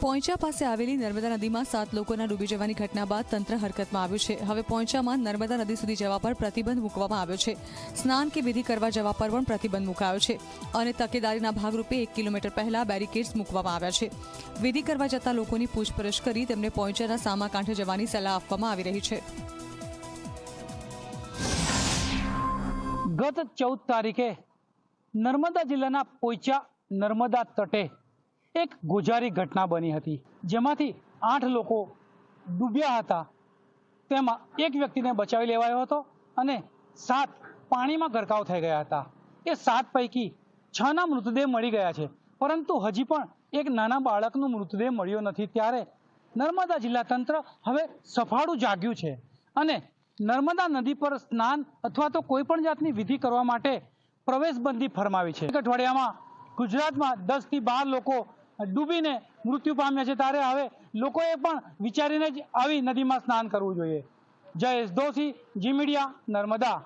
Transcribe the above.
પોઈચા પાસે આવેલી નર્મદા નદીમાં સાત લોકોના ડૂબી જવાની ઘટના બાદ તંત્ર હરકતમાં આવ્યું છે. હવે પોઈચામાં નર્મદા નદી સુધી જવા પર પ્રતિબંધ મૂકવામાં આવ્યો છે. સ્નાન કે વિધિ કરવા જવા પર પણ પ્રતિબંધ મુકાયો છે અને તકેદારીના ભાગરૂપે એક કિલોમીટર પહેલા બેરિકેડ્સ મૂકવામાં આવ્યા છે. વિધિ કરવા જતા લોકોની પૂછપરછ કરી તેમને પોઈચાના સામા કાંઠે જવાની સલાહ આપવામાં આવી રહી છે. ગત ચૌદ તારીખે નર્મદા જિલ્લાના પોઈચા નર્મદા તટે એક ગુજારી ઘટના બની હતી, જેમાંથી આઠ લોકો ડૂબ્યા હતા. તેમાં એક વ્યક્તિને બચાવી લેવાયો હતો અને સાત પાણીમાં ગરકાવ થઈ ગયા હતા. એ સાત પૈકી છના મૃતદેહ મળી ગયા છે, પરંતુ હજી પણ એક નાના બાળકનો મૃતદેહ મળ્યો નથી ત્યારે નર્મદા જિલ્લા તંત્ર હવે સફાળું જાગ્યું છે અને નર્મદા નદી પર સ્નાન અથવા તો કોઈ પણ જાતની વિધિ કરવા માટે પ્રવેશબંધી ફરમાવી છે. એક અઠવાડિયામાં ગુજરાતમાં દસથી બાર લોકો ડૂબીને મૃત્યુ પામ્યા છે ત્યારે હવે લોકોએ પણ વિચારીને જ આવી નદીમાં સ્નાન કરવું જોઈએ. Jayesh Doshi Zee media, Narmada.